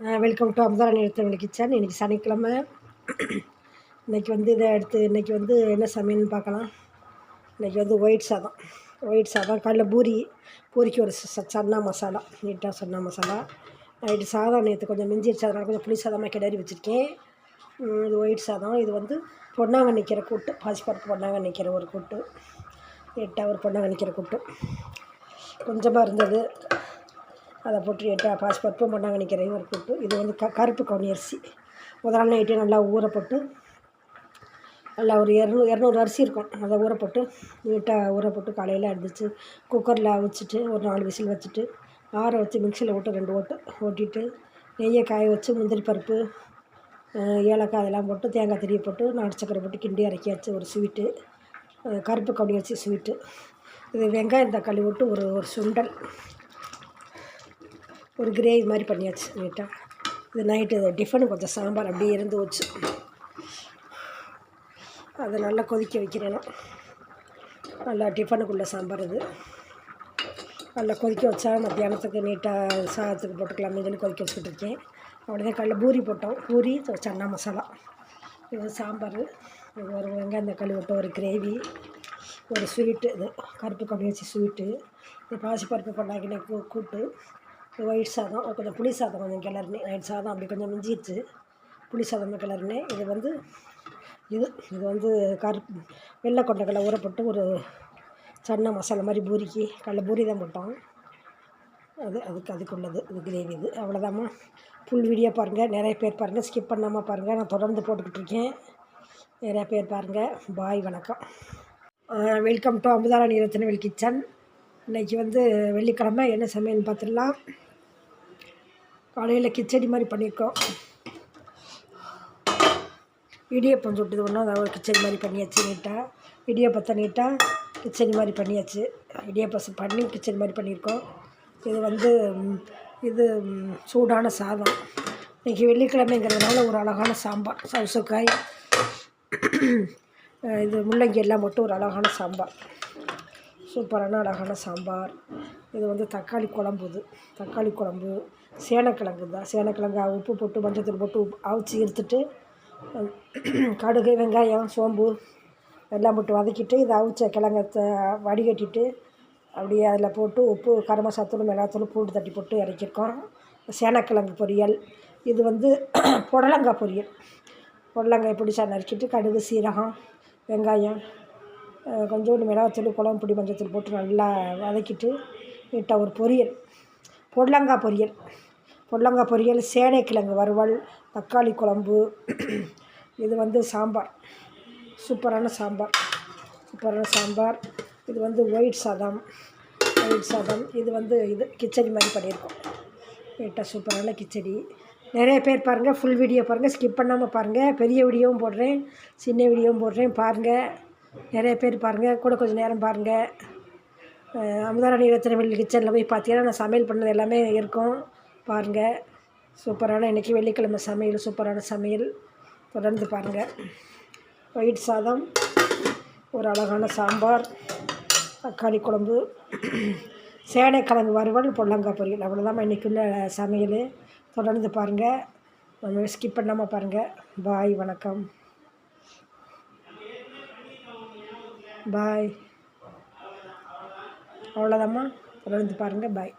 Welcome to Amutha நிறுத்தவழி kitchen. இன்றைக்கி சனிக்கிழமை. இன்றைக்கி வந்து இதை எடுத்து இன்றைக்கி வந்து என்ன சமையல்னு பார்க்கலாம். இன்றைக்கி வந்து ஒயிட் சாதம். ஒயிட் சாதம் காலையில் பூரி பூரிக்கு ஒரு சன்னா மசாலா நீட்டாக சன்னா மசாலா. நைட்டு சாதம் நேற்று கொஞ்சம் மிஞ்சிருச்சு அதனால் கொஞ்சம் புளி சாதமாக கிடறி வச்சுருக்கேன். இது ஒயிட் சாதம். இது வந்து பொன்னாங்க நிற்கிற கூட்டு பாசிப்பருப்பு பொன்னாங்க நிற்கிற ஒரு கூட்டு. நீட்டாக ஒரு பொன்னாங்க நிற்கிற கூட்டு. கொஞ்சமாக இருந்தது. அதை போட்டு எட்டா பருப்பு பொன்னாங்கண்ணி கீரையும் ஒரு கூட்டு இது வந்து க கருப்பு கவுனி அரிசி முதல் நாள் நைட்டே நல்லா ஊற போட்டு நல்லா ஒரு இரநூ இரநூறு அரிசி இருக்கும். அதை ஊற போட்டு நீட்டாக ஊற போட்டு காலையில் அடிச்சு குக்கரில் அவிச்சிட்டு ஒரு நாலு விசில் வச்சுட்டு ஆற வச்சு மிக்சியில் ஓட்டு ரெண்டு ஓட்டு ஓட்டிட்டு நெய்யை காய வச்சு முந்திரி பருப்பு ஏலக்காய் அதெல்லாம் போட்டு தேங்காய் திரிய போட்டு நாட்டு சக்கரை போட்டு கிண்டி இறக்கியாச்சு. ஒரு ஸ்வீட்டு கருப்பு கவுனி அரிசி ஸ்வீட்டு. இது வெங்காயம் தக்காளி போட்டு ஒரு ஒரு சுண்டல். ஒரு கிரேவி மாதிரி பண்ணியாச்சு நீட்டாக இது நைட்டு டிஃபனு கொஞ்சம் சாம்பார் அப்படியே இருந்து வச்சு அதை நல்லா கொதிக்க வைக்கிறேன் நல்லா டிஃபனுக்குள்ளே சாம்பார் இது நல்லா கொதிக்க வச்சா மத்தியானத்துக்கு நீட்டாக சாதத்துக்கு போட்டுக்கலாமே சொல்லி கொதிக்க வச்சுக்கிட்டு இருக்கேன். உடனே காலையில் பூரி போட்டோம். பூரி சன்னா மசாலா. இது சாம்பார். இது ஒரு வெங்காயம் தக்காளி விட்டு ஒரு கிரேவி ஒரு ஸ்வீட்டு இது. கருப்பு கம்மி வச்சு ஸ்வீட்டு இது பாசிப்பருப்பு பண்ணாக்கின கூட்டு. ஒயிட் சாதம் கொஞ்சம் புளி சாதம் கொஞ்சம் கிளறினேன். நைட் சாதம் அப்படி கொஞ்சம் மிஞ்சிடுச்சு புளி சாதம் கிளறினேன். இது வந்து இது இது வந்து கருப்பு வெள்ளை கொண்டக்கடலை ஊறப்பட்டு ஒரு சன்ன மசாலா மாதிரி பூரிக்கு கடல பூரி தான் போட்டோம். அது அதுக்கு அதுக்குள்ளது இது கிரேவி இது. அவ்வளோதாம்மா ஃபுல் வீடியோ பாருங்கள் நிறைய பேர் பாருங்கள் ஸ்கிப் பண்ணாமல் பாருங்கள் நான் தொடர்ந்து போட்டுக்கிட்டு இருக்கேன். நிறையா பேர் பாருங்கள் பாய் வணக்கம். வெல்கம் டு அமுதாராணி வெல் கிச்சன் இன்றைக்கி வந்து வெள்ளிக்கிழமை. என்ன சமையல்னு பார்த்துடலாம். காலையில் கிச்சடி மாதிரி பண்ணியிருக்கோம். இடியப்பம் சுட்டது ஒன்றும் அதாவது கிச்சடி மாதிரி பண்ணியாச்சு நீட்டாக இடியப்பத்தை நீட்டாக கிச்சடி மாதிரி பண்ணியாச்சு. இடியப்பம் பண்ணி கிச்சடி மாதிரி பண்ணியிருக்கோம். இது வந்து இது சூடான சாதம். இன்றைக்கி வெள்ளிக்கிழமைங்கிறதுனால ஒரு அழகான சாம்பார் சவுசக்காய். இது முள்ளங்கி எல்லாம் மட்டும் ஒரு அழகான சாம்பார். சூப்பரான அழகான சாம்பார். இது வந்து தக்காளி குழம்பு இது. தக்காளி குழம்பு சேனக்கிழங்கு தான். சேனக்கிழங்கு உப்பு போட்டு மஞ்சத்தூள் போட்டு அவிச்சி எடுத்துட்டு கடுகு வெங்காயம் சோம்பு எல்லாம் போட்டு வதக்கிட்டு இதை அவிச்ச கிழங்க வடிகட்டிட்டு அப்படியே அதில் போட்டு உப்பு கரம் மசாத்தூள் மிளகாத்தூள் பூண்டு தட்டி போட்டு இறக்கிருக்கோம் சேனக்கிழங்கு பொரியல். இது வந்து புடலங்காய் பொரியல். புடலங்காய் பிடிச்சா நறுக்கிட்டு கடுகு சீரகம் வெங்காயம் கொஞ்சோண்டு மிளகாத்தூள் குழம்பு பொடி மஞ்சத்தூள் போட்டு நல்லா வதக்கிட்டு இட்ட ஒரு பொரியல். பொடலங்காய் பொரியல். பொடலங்காய் பொரியல் சேனைக்கிழங்கு வறுவல் தக்காளி குழம்பு இது வந்து சாம்பார். சூப்பரான சாம்பார். சூப்பரான சாம்பார். இது வந்து ஒயிட் சாதம். ஒயிட் சாதம். இது வந்து இது கிச்சடி மாதிரி பண்ணியிருக்கோம். நீட்டாக சூப்பரான கிச்சடி. நிறைய பேர் பாருங்கள் ஃபுல் வீடியோ பாருங்கள் ஸ்கிப் பண்ணாமல் பாருங்கள் பெரிய வீடியோவும் போடுறேன் சின்ன வீடியோவும் போடுறேன் பாருங்கள் நிறைய பேர் பாருங்கள் கூட கொஞ்சம் நேரம் பாருங்கள் அமுதாராணி இருபத்தி கிச்சனில் போய் பார்த்தீங்கன்னா நான் சமையல் பண்ணது எல்லாமே இருக்கும். பாருங்கள் சூப்பரான இன்றைக்கி வெள்ளிக்கிழமை சமையல் சூப்பரான சமையல். தொடர்ந்து பாருங்கள் ஒயிட் சாதம் ஒரு அழகான சாம்பார் தக்காளி குழம்பு சேனைக்கிழங்கு வறுவல் பொல்லங்காய் பொரியல். அவ்வளோதான் இன்றைக்குள்ள சமையல். தொடர்ந்து பாருங்கள் நம்ம ஸ்கிப் பண்ணாமல் பாருங்கள் பாய் வணக்கம். பாய். அவ்வளோதாம்மா தொடர்ந்து பாருங்கள் பாய்